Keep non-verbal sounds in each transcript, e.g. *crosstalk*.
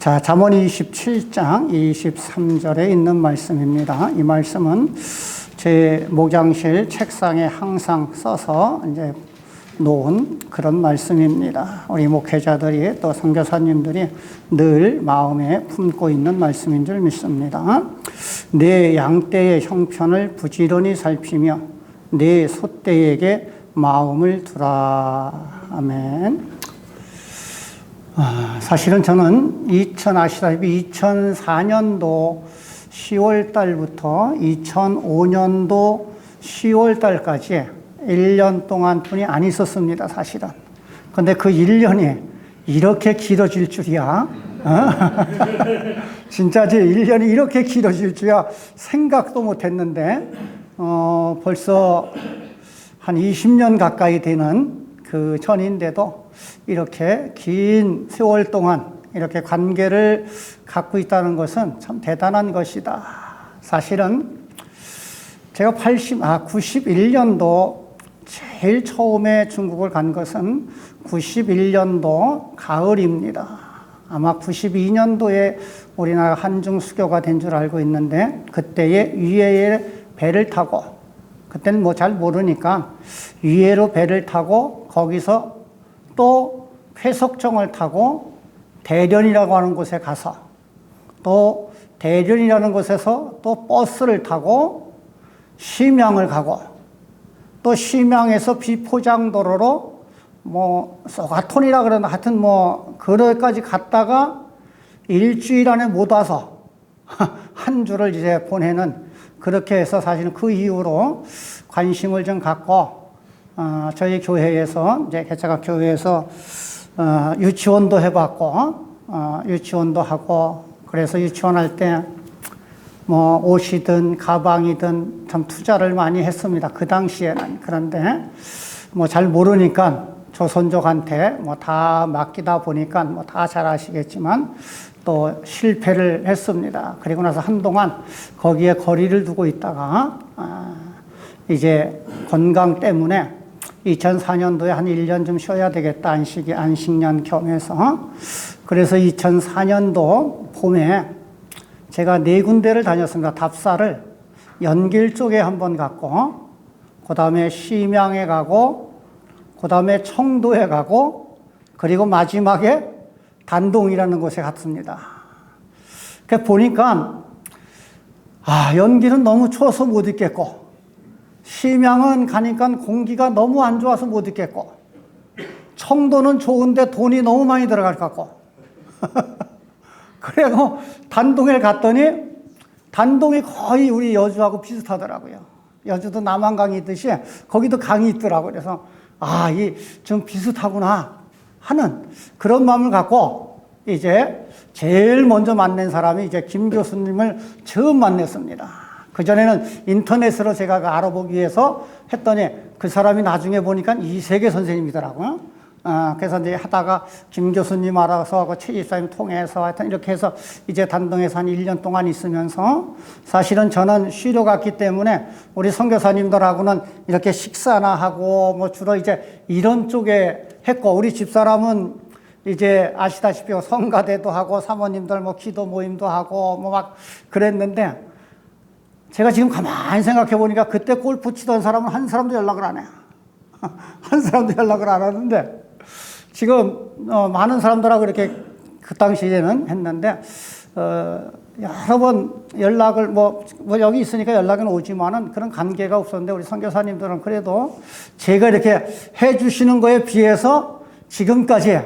자, 잠언 27장 23절에 있는 말씀입니다. 이 말씀은 제 목장실 책상에 항상 써서 이제 놓은 그런 말씀입니다. 우리 목회자들이 또 선교사님들이 늘 마음에 품고 있는 말씀인 줄 믿습니다. 내 양떼의 형편을 부지런히 살피며 내 소떼에게 마음을 두라. 아멘. 아, 사실은 저는 2000 아시다시피 2004년도 10월 달부터 2005년도 10월 달까지 1년 동안 분이 안 있었습니다, 사실은. 근데 그 1년이 이렇게 길어질 줄이야. 어? *laughs* 진짜지, 1년이 이렇게 길어질 줄이야 생각도 못 했는데, 어, 벌써 한 20년 가까이 되는 그 전인데도 이렇게 긴 세월 동안 이렇게 관계를 갖고 있다는 것은 참 대단한 것이다. 사실은 제가 80, 아, 91년도 제일 처음에 중국을 간 것은 91년도 가을입니다. 아마 92년도에 우리나라 한중 수교가 된 줄 알고 있는데 그때에 위에에 배를 타고 그때는 뭐 잘 모르니까 위에로 배를 타고 거기서 또 회석정을 타고 대련이라고 하는 곳에 가서 또 대련이라는 곳에서 또 버스를 타고 심양을 가고 또 심양에서 비포장도로로 뭐 소가톤이라 그러나 하여튼 뭐 그럴까지 갔다가 일주일 안에 못 와서 *laughs* 한 주를 이제 보내는 그렇게 해서 사실은 그 이후로 관심을 좀 갖고 어, 저희 교회에서 이제 개차각 교회에서 어, 유치원도 해봤고 어, 유치원도 하고 그래서 유치원 할 때 뭐 옷이든 가방이든 참 투자를 많이 했습니다. 그 당시에는 그런데 뭐 잘 모르니까 조선족한테 뭐 다 맡기다 보니까 뭐 다 잘 아시겠지만 또 실패를 했습니다. 그리고 나서 한동안 거기에 거리를 두고 있다가 아, 이제 건강 때문에 2004년도에 한 1년 좀 쉬어야 되겠다. 안식이 안식년 겸해서. 그래서 2004년도 봄에 제가 네 군데를 다녔습니다. 답사를 연길 쪽에 한 번 갔고, 그 다음에 심양에 가고, 그 다음에 청도에 가고, 그리고 마지막에 단동이라는 곳에 갔습니다. 그 보니까, 아, 연길은 너무 추워서 못 있겠고, 심양은 가니까 공기가 너무 안 좋아서 못 있겠고, 청도는 좋은데 돈이 너무 많이 들어갈 것 같고, *laughs* 그래고 단동에 갔더니 단동이 거의 우리 여주하고 비슷하더라고요. 여주도 남한강이 있듯이 거기도 강이 있더라고요. 그래서 아, 이 좀 비슷하구나 하는 그런 마음을 갖고 이제 제일 먼저 만난 사람이 이제 김 교수님을 처음 만났습니다. 그전에는 인터넷으로 제가 그 알아보기 위해서 했더니 그 사람이 나중에 보니까 이세계 선생님이더라고요. 어, 그래서 이제 하다가 김 교수님 알아서 하고 최 집사님 통해서 하여튼 이렇게 해서 이제 단동에서 한 1년 동안 있으면서 사실은 저는 쉬러 갔기 때문에 우리 선교사님들하고는 이렇게 식사나 하고 뭐 주로 이제 이런 쪽에 했고 우리 집사람은 이제 아시다시피 성가대도 하고 사모님들 뭐 기도 모임도 하고 뭐 막 그랬는데 제가 지금 가만히 생각해 보니까 그때 골프 치던 사람은 한 사람도 연락을 안 해요. *laughs* 한 사람도 연락을 안 하는데 지금 어, 많은 사람들하고 이렇게 그 당시에는 했는데 어, 여러 번 연락을 뭐, 뭐 여기 있으니까 연락은 오지만은 그런 관계가 없었는데 우리 선교사님들은 그래도 제가 이렇게 해주시는 거에 비해서 지금까지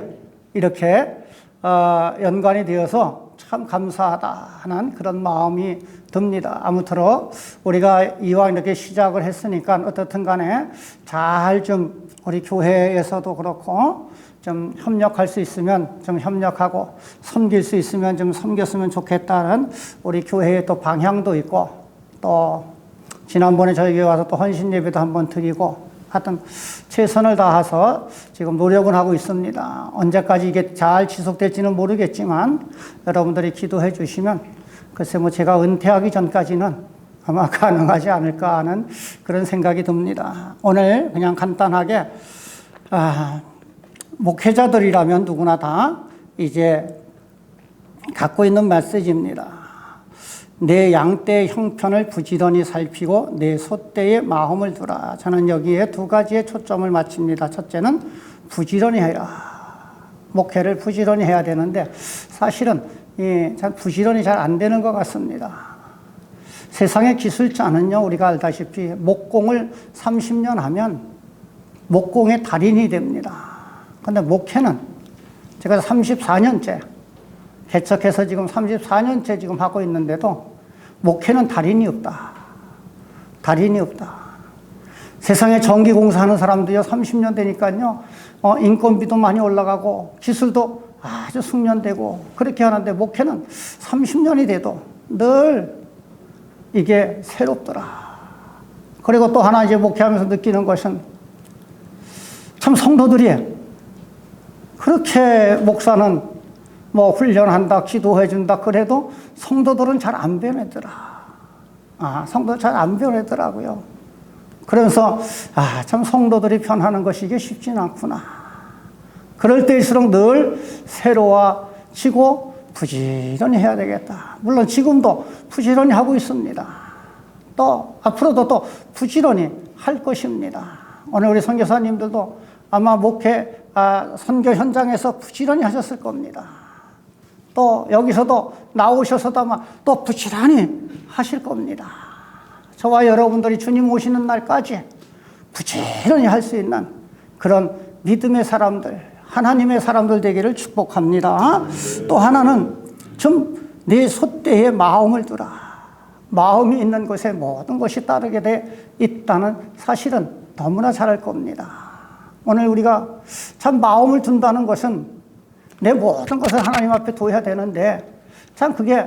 이렇게 어, 연관이 되어서 참 감사하다 하는 그런 마음이 듭니다. 아무쪼록 우리가 이왕 이렇게 시작을 했으니까 어떻든 간에 잘 좀 우리 교회에서도 그렇고 좀 협력할 수 있으면 좀 협력하고 섬길 수 있으면 좀 섬겼으면 좋겠다는 우리 교회의 또 방향도 있고 또 지난번에 교회 와서 또 헌신 예배도 한번 드리고 하여튼 최선을 다해서 지금 노력은 하고 있습니다. 언제까지 이게 잘 지속될지는 모르겠지만 여러분들이 기도해 주시면 글쎄 뭐 제가 은퇴하기 전까지는 아마 *laughs* 가능하지 않을까 하는 그런 생각이 듭니다. 오늘 그냥 간단하게 아, 목회자들이라면 누구나 다 이제 갖고 있는 메시지입니다. 내 양떼의 형편을 부지런히 살피고 내 소떼의 마음을 두라. 저는 여기에 두 가지의 초점을 맞춥니다. 첫째는 부지런히 해라. 목회를 부지런히 해야 되는데 사실은 예, 잘 부지런히 잘 안 되는 것 같습니다. 세상의 기술자는요, 우리가 알다시피 목공을 30년 하면 목공의 달인이 됩니다. 근데 목회는 제가 34년째 개척해서 지금 34년째 지금 하고 있는데도 목회는 달인이 없다. 달인이 없다. 세상에 전기 공사하는 사람도요, 30년 되니까요, 어, 인건비도 많이 올라가고, 기술도 아주 숙련되고, 그렇게 하는데, 목회는 30년이 돼도 늘 이게 새롭더라. 그리고 또 하나 이제 목회하면서 느끼는 것은 참 성도들이 그렇게 목사는 뭐 훈련한다, 기도해준다, 그래도 성도들은 잘 안 변하더라. 아, 성도 잘 안 변하더라고요. 그래서, 아, 참 성도들이 변하는 것이 이게 쉽진 않구나. 그럴 때일수록 늘 새로워지고 부지런히 해야 되겠다. 물론 지금도 부지런히 하고 있습니다. 또 앞으로도 또 부지런히 할 것입니다. 오늘 우리 선교사님들도 아마 목회 아, 선교 현장에서 부지런히 하셨을 겁니다. 또 여기서도 나오셔서도 아마 또 부지런히 하실 겁니다. 저와 여러분들이 주님 오시는 날까지 부지런히 할 수 있는 그런 믿음의 사람들, 하나님의 사람들 되기를 축복합니다. 또 하나는 좀 내 소대의 마음을 두라. 마음이 있는 곳에 모든 것이 따르게 돼 있다는 사실은 너무나 잘 알 겁니다. 오늘 우리가 참 마음을 둔다는 것은 내 모든 것을 하나님 앞에 둬야 되는데 참 그게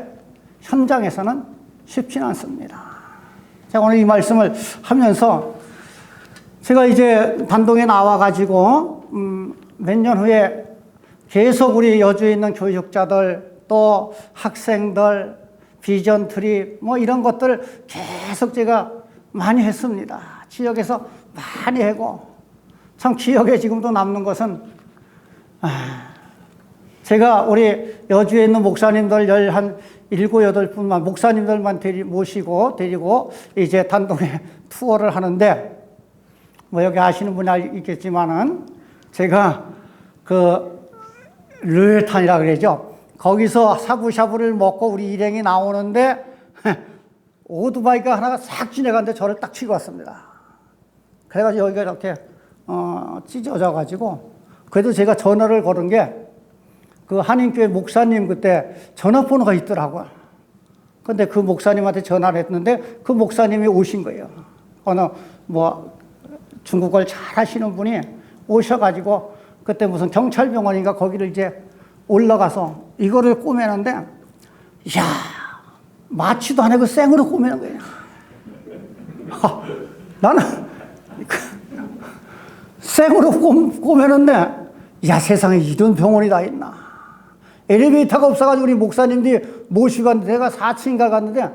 현장에서는 쉽진 않습니다. 제가 오늘 이 말씀을 하면서 제가 이제 단동에 나와가지고 음, 몇 년 후에 계속 우리 여주에 있는 교육자들 또 학생들 비전 트립 뭐 이런 것들 계속 제가 많이 했습니다. 지역에서 많이 하고 참 기억에 지금도 남는 것은 아, 제가 우리 여주에 있는 목사님들 열 한 일곱 여덟 분만 목사님들만 데리 모시고 데리고 이제 단독에 *laughs* 투어를 하는데 뭐 여기 아시는 분이 있겠지만은 제가 그 르탄이라 그러죠. 거기서 샤브샤브를 먹고 우리 일행이 나오는데 *laughs* 오토바이가 하나가 싹 지나가는데 저를 딱 치고 왔습니다. 그래가지고 여기가 이렇게 어, 찢어져 가지고 그래도 제가 전화를 걸은 게 그 한인교회 목사님 그때 전화번호가 있더라고요. 근데 그 목사님한테 전화를 했는데 그 목사님이 오신 거예요. 어느 뭐 중국어를 잘 하시는 분이 오셔가지고 그때 무슨 경찰병원인가 거기를 이제 올라가서 이거를 꼬매는데 이야 마취도 안 하고 생으로 꼬매는 거예요. 하, 나는 그 생으로 꼬, 꼬매는데 야 세상에 이런 병원이 다 있나. 엘리베이터가 없어가지고 우리 목사님들이 모시고 갔는데 내가 4층인가 갔는데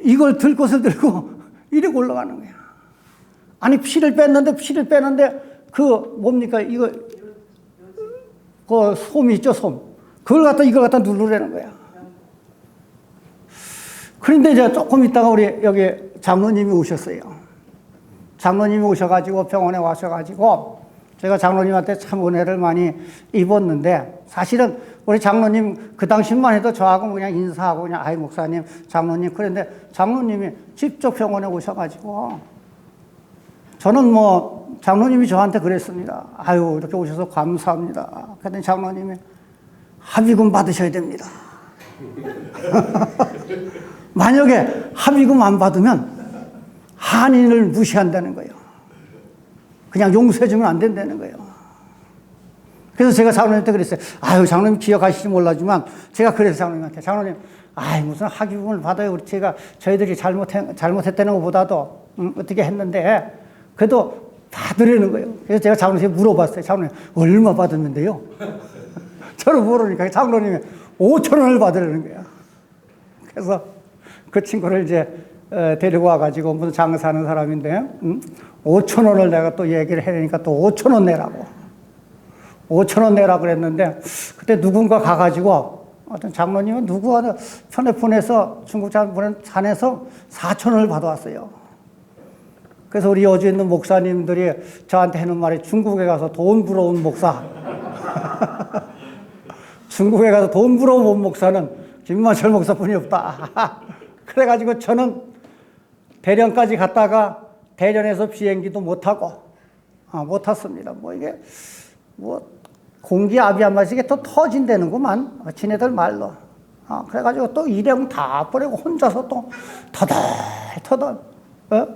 이걸 들 것을 들고 *laughs* 이렇게 올라가는 거야. 아니 피를 뺐는데 피를 빼는데 그 뭡니까 이거 그 솜이 있죠 솜. 그걸 갖다 이걸 갖다 누르라는 거야. 그런데 이제 조금 있다가 우리 여기 장로님이 오셨어요. 장로님이 오셔가지고 병원에 와셔가지고 제가 장로님한테 참 은혜를 많이 입었는데 사실은 우리 장로님 그 당시만 해도 저하고 그냥 인사하고 그냥 아이 목사님 장로님 그런데 장로님이 직접 병원에 오셔가지고 저는 뭐 장로님이 저한테 그랬습니다. 아유 이렇게 오셔서 감사합니다. 그랬더니 장로님이 합의금 받으셔야 됩니다. *laughs* 만약에 합의금 안 받으면 한인을 무시한다는 거예요. 그냥 용서해주면 안 된다는 거예요. 그래서 제가 장로님한테 그랬어요. 아유, 장로님 기억하실지 몰라지만 제가 그래서 장로님한테 장로님, 아이 무슨 학위금을 받아요. 우리 제가 저희들이 잘못해, 잘못했다는 것보다도 음, 어떻게 했는데 그래도 받으려는 거예요. 그래서 제가 장로님한테 물어봤어요. 장로님, 얼마 돼요? 저는 모르니까 장로님이 5천 원을 받으려는 거야. 그래서 그 친구를 이제 어, 데리고 와가지고 무슨 장사하는 사람인데 음? 5천 원을 내가 또 얘기를 해내니까 또 5천 원 내라고 5천 원 내라 그랬는데 그때 누군가 가가지고 어떤 장로님은 누구 하나 편에 보내서 중국 산에서 4천 원을 받아왔어요. 그래서 우리 여주 있는 목사님들이 저한테 하는 말이 중국에 가서 돈 부러운 목사. *laughs* 중국에 가서 돈 부러운 목사는 김만철 목사뿐이 없다. *laughs* 그래가지고 저는 대련까지 갔다가 대련에서 비행기도 못 타고 아, 못 탔습니다. 뭐 이게 뭐 공기 압이 안 맞으게 또 터진다는구만. 어, 지네들 말로. 아, 그래가지고 또 일행 다 버리고 혼자서 또 터덜 터덜. 어?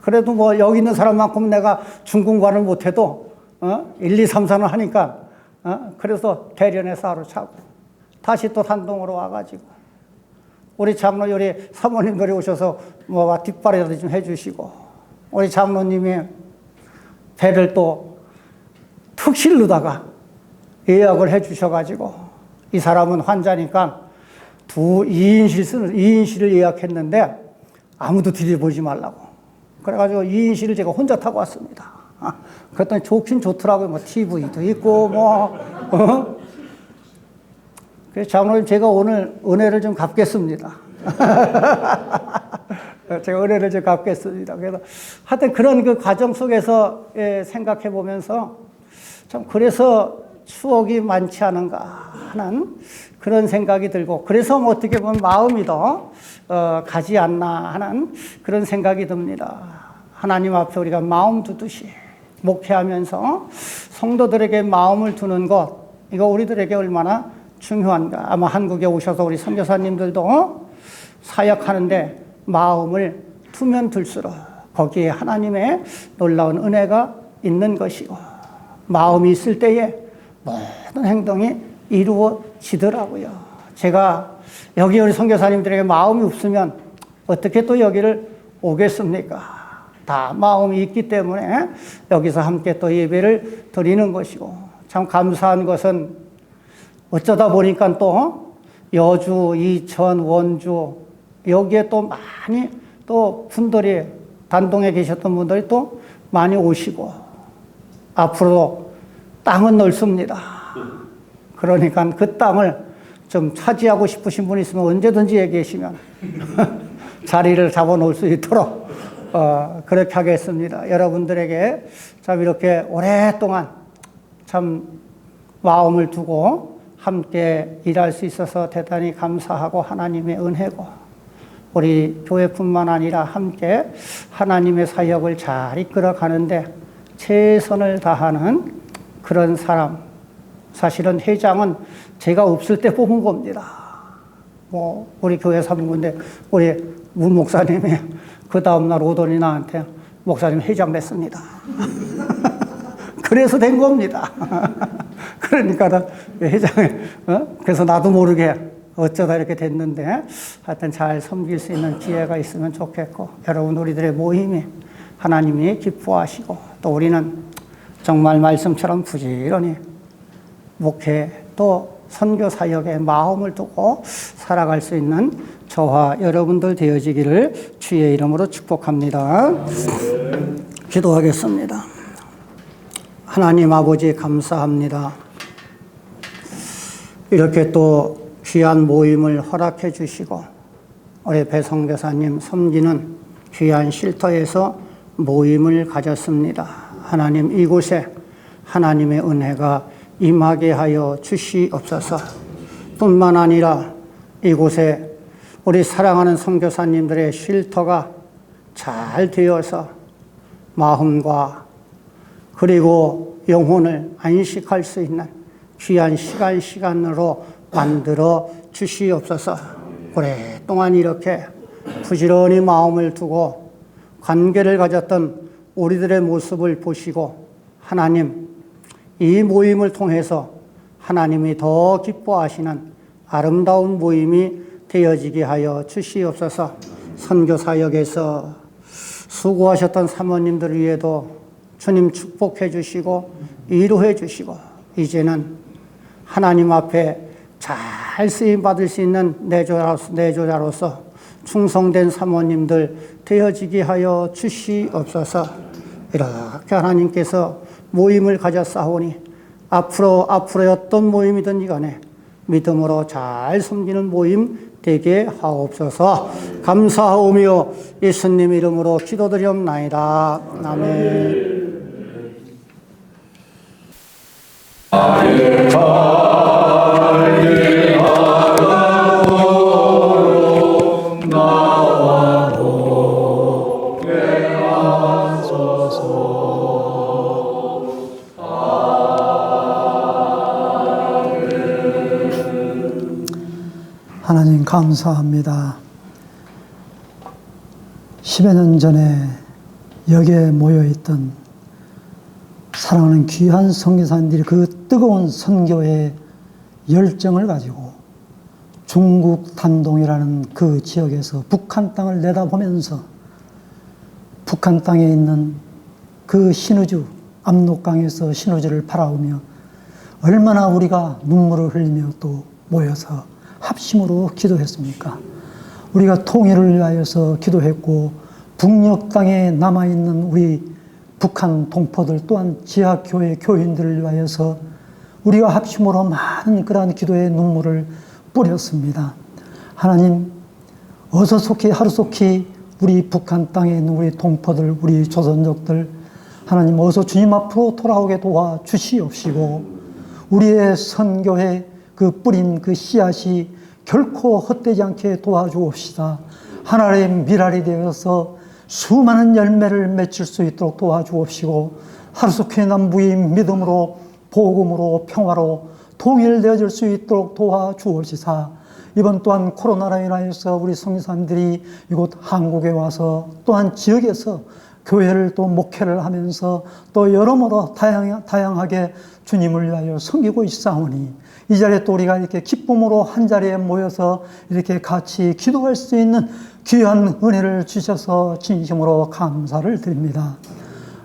그래도 뭐 여기 있는 사람만큼 내가 중국말을 못해도 어? 1, 2, 3, 4는 하니까 어? 그래서 대련에 사로차고 다시 또 산동으로 와가지고 우리 장로 우리 사모님들이 오셔서 뭐 뒷발이라도 좀 해주시고 우리 장로님이 배를 또 특실로다가 예약을 해주셔가지고 이 사람은 환자니까 두 2인실 쓰는 2인실을 예약했는데 아무도 들여보지 말라고 그래가지고 2인실을 제가 혼자 타고 왔습니다. 아, 그랬더니 좋긴 좋더라고요. 뭐 TV도 있고 뭐 어? 그래서 장로님 제가 오늘 은혜를 좀 갚겠습니다. *laughs* 제가 은혜를 좀 갚겠습니다. 그래서 하여튼 그런 그 과정 속에서 예, 생각해 보면서 참 그래서 추억이 많지 않은가 하는 그런 생각이 들고 그래서 뭐 어떻게 보면 마음이 더 어, 가지 않나 하는 그런 생각이 듭니다. 하나님 앞에 우리가 마음 두듯이 목회하면서 성도들에게 마음을 두는 것 이거 우리들에게 얼마나 중요한가. 아마 한국에 오셔서 우리 선교사님들도 사역하는데 마음을 두면 둘수록 거기에 하나님의 놀라운 은혜가 있는 것이고 마음이 있을 때에 모든 행동이 이루어지더라고요. 제가 여기 우리 선교사님들에게 마음이 없으면 어떻게 또 여기를 오겠습니까? 다 마음이 있기 때문에 여기서 함께 또 예배를 드리는 것이고 참 감사한 것은 어쩌다 보니까 또 여주, 이천, 원주 여기에 또 많이 또 분들이 단동에 계셨던 분들이 또 많이 오시고 앞으로도 땅은 넓습니다. 그러니까 그 땅을 좀 차지하고 싶으신 분 있으면 언제든지 얘기하시면 *laughs* 자리를 잡아 놓을 수 있도록 어, 그렇게 하겠습니다. 여러분들에게 참 이렇게 오랫동안 참 마음을 두고 함께 일할 수 있어서 대단히 감사하고 하나님의 은혜고 우리 교회뿐만 아니라 함께 하나님의 사역을 잘 이끌어 가는데 최선을 다하는 그런 사람. 사실은 회장은 제가 없을 때 뽑은 겁니다. 뭐 우리 교회 사무국인데 우리 문 목사님이 그 다음날 오더니 나한테 목사님 회장 됐습니다. *laughs* 그래서 된 겁니다. *laughs* 그러니까 회장에 어? 그래서 나도 모르게 어쩌다 이렇게 됐는데 하여튼 잘 섬길 수 있는 기회가 있으면 좋겠고 여러분 우리들의 모임이 하나님이 기뻐하시고 또 우리는 정말 말씀처럼 부지런히 목회 또 선교 사역에 마음을 두고 살아갈 수 있는 저와 여러분들 되어지기를 주의 이름으로 축복합니다. 기도하겠습니다. 하나님 아버지 감사합니다. 이렇게 또 귀한 모임을 허락해 주시고 우리 배성교사님 섬기는 귀한 쉴터에서 모임을 가졌습니다. 하나님 이곳에 하나님의 은혜가 임하게 하여 주시옵소서. 뿐만 아니라 이곳에 우리 사랑하는 선교사님들의 쉴터가 잘 되어서 마음과 그리고 영혼을 안식할 수 있는 귀한 시간 시간으로 만들어 주시옵소서. 오랫동안 이렇게 부지런히 마음을 두고 관계를 가졌던 우리들의 모습을 보시고 하나님 이 모임을 통해서 하나님이 더 기뻐하시는 아름다운 모임이 되어지게 하여 주시옵소서. 선교 사역에서 수고하셨던 사모님들 위에도 주님 축복해 주시고 위로해 주시고 이제는 하나님 앞에 잘 쓰임 받을 수 있는 내조자로서, 내조자로서 충성된 사모님들 되어지게 하여 주시옵소서. 이렇게 하나님께서 모임을 가졌사오니 앞으로 앞으로 어떤 모임이든지 간에 믿음으로 잘 섬기는 모임 되게 하옵소서. 감사하오며 예수님 이름으로 기도드리옵나이다. 아멘. 하나님 감사합니다. 10여 년 전에 여기에 모여 있던 사랑하는 귀한 선교사님들이 그 뜨거운 선교의 열정을 가지고 중국 단동이라는 그 지역에서 북한 땅을 내다보면서 북한 땅에 있는 그 신우주, 압록강에서 신우주를 바라보며 얼마나 우리가 눈물을 흘리며 또 모여서 합심으로 기도했습니까? 우리가 통일을 위하여서 기도했고 북녘 땅에 남아 있는 우리 북한 동포들 또한 지하교회 교인들을 위하여서 우리가 합심으로 많은 그러한 기도의 눈물을 뿌렸습니다. 하나님 어서 속히 하루속히 우리 북한 땅에 있는 우리 동포들 우리 조선족들 하나님 어서 주님 앞으로 돌아오게 도와 주시옵시고 우리의 선교의 그 뿌린 그 씨앗이 결코 헛되지 않게 도와주옵시다. 하나님의 미랄이 되어서 수많은 열매를 맺을 수 있도록 도와주옵시고 하루속히 남부의 믿음으로 복음으로 평화로 통일되어질 수 있도록 도와주옵시사. 이번 또한 코로나로 인하여서 우리 성교사님들이 이곳 한국에 와서 또한 지역에서 교회를 또 목회를 하면서 또 여러모로 다양, 다양하게 주님을 위하여 섬기고 있사오니 이 자리에 또 우리가 이렇게 기쁨으로 한 자리에 모여서 이렇게 같이 기도할 수 있는 귀한 은혜를 주셔서 진심으로 감사를 드립니다.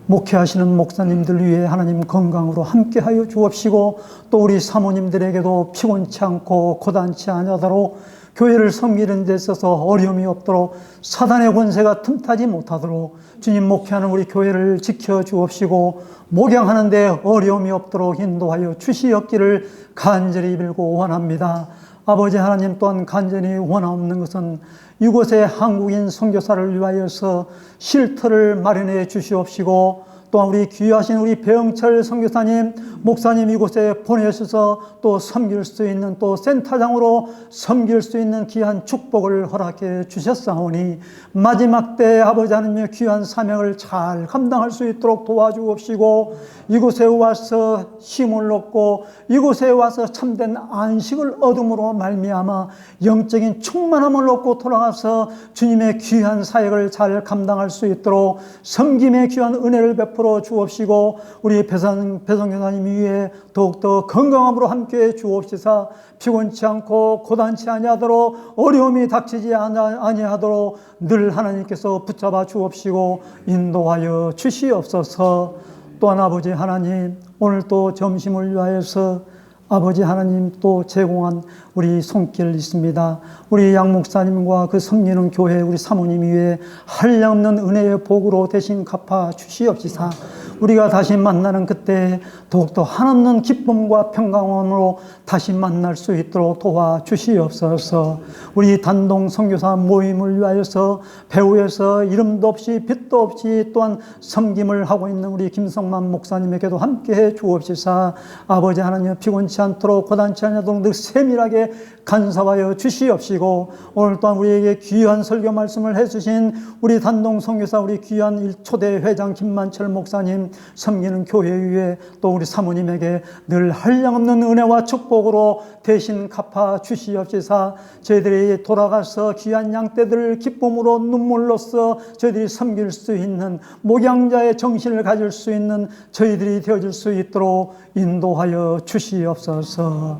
목회하시는 목사님들 위해 하나님 건강으로 함께하여 주옵시고 또 우리 사모님들에게도 피곤치 않고 고단치 않으도록 교회를 섬기는 데 있어서 어려움이 없도록 사단의 권세가 틈타지 못하도록 주님 목회하는 우리 교회를 지켜 주옵시고 목양하는 데 어려움이 없도록 인도하여 주시옵기를 간절히 빌고 원합니다. 아버지 하나님 또한 간절히 원하옵는 것은 이곳에 한국인 선교사를 위하여서 쉴터를 마련해 주시옵시고 또한 우리 귀하신 우리 배영철 선교사님, 목사님 이곳에 보내셔서 또 섬길 수 있는 또 센터장으로 섬길 수 있는 귀한 축복을 허락해 주셨사오니 마지막 때 아버지 하나님의 귀한 사명을 잘 감당할 수 있도록 도와주옵시고 이곳에 와서 힘을 얻고 이곳에 와서 참된 안식을 얻음으로 말미암아 영적인 충만함을 얻고 돌아가서 주님의 귀한 사역을 잘 감당할 수 있도록 섬김의 귀한 은혜를 베풀어 주옵시고 우리 배선 배성교사님 위에 더욱더 건강함으로 함께 주옵시사 피곤치 않고 고단치 아니하도록 어려움이 닥치지 아니하도록 늘 하나님께서 붙잡아 주옵시고 인도하여 주시옵소서. 또한 아버지 하나님 오늘 또 점심을 위하여서 아버지 하나님 또 제공한 우리 손길 있습니다. 우리 양 목사님과 그 섬기는 교회 우리 사모님 위에 한량없는 은혜의 복으로 대신 갚아 주시옵시사. 우리가 다시 만나는 그때 더욱더 한없는 기쁨과 평강함으로 다시 만날 수 있도록 도와 주시옵소서. 우리 단동 선교사 모임을 위하여서 배후에서 이름도 없이 빛도 없이 또한 섬김을 하고 있는 우리 김성만 목사님에게도 함께해 주옵시사. 아버지 하나님 피곤치 않도록 고단치 않도록 늘 세밀하게 간섭하여 주시옵시고 오늘 또한 우리에게 귀한 설교 말씀을 해주신 우리 단동 선교사 우리 귀한 초대 회장 김만철 목사님 섬기는 교회 위에 또 우리 사모님에게 늘 한량없는 은혜와 축복으로 대신 갚아 주시옵시사 저희들이 돌아가서 귀한 양떼들을 기쁨으로 눈물로써 저희들이 섬길 수 있는 목양자의 정신을 가질 수 있는 저희들이 되어질 수 있도록 인도하여 주시옵소서.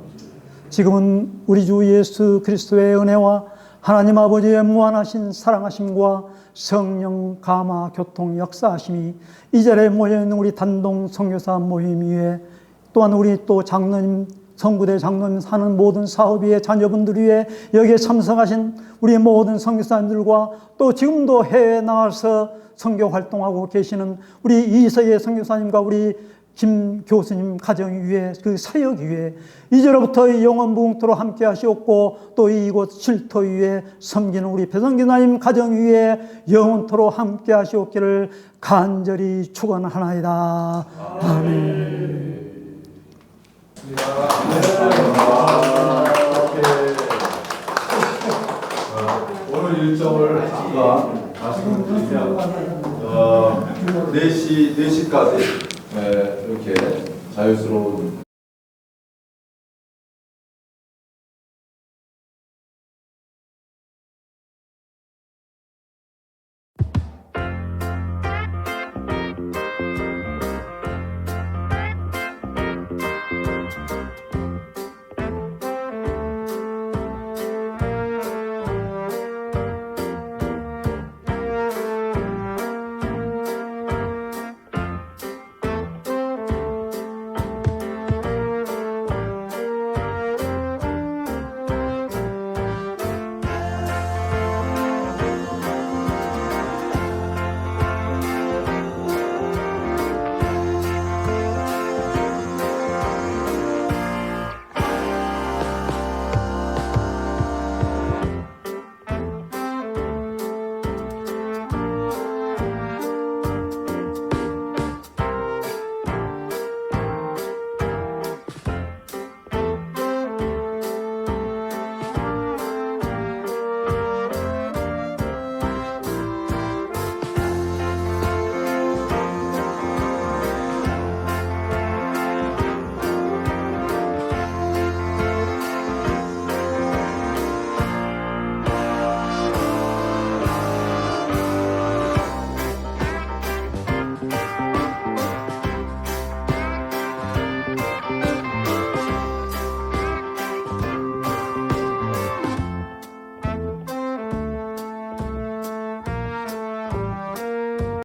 지금은 우리 주 예수 그리스도의 은혜와 하나님 아버지의 무한하신 사랑하심과 성령 감화 교통 역사하심이 이 자리에 모여있는 우리 단동 성교사 모임 위에 또한 우리 또 장로님 성구대 장로님 사는 모든 사업위의 자녀분들 위해 여기에 참석하신 우리 모든 성교사님들과 또 지금도 해외에 나와서 성교 활동하고 계시는 우리 이세의 성교사님과 우리 김 교수님 가정 위에 그 사역 위에 이제로부터 영원 무궁토로 함께 하시옵고 또 이곳 쉴터 위에 섬기는 우리 배성기나님 가정 위에 영원토로 함께 하시옵기를 간절히 축원하나이다. 아멘. 오늘 일정을 아까 말씀드리면 어, 4시, 4시까지 네, 이렇게 자유스러운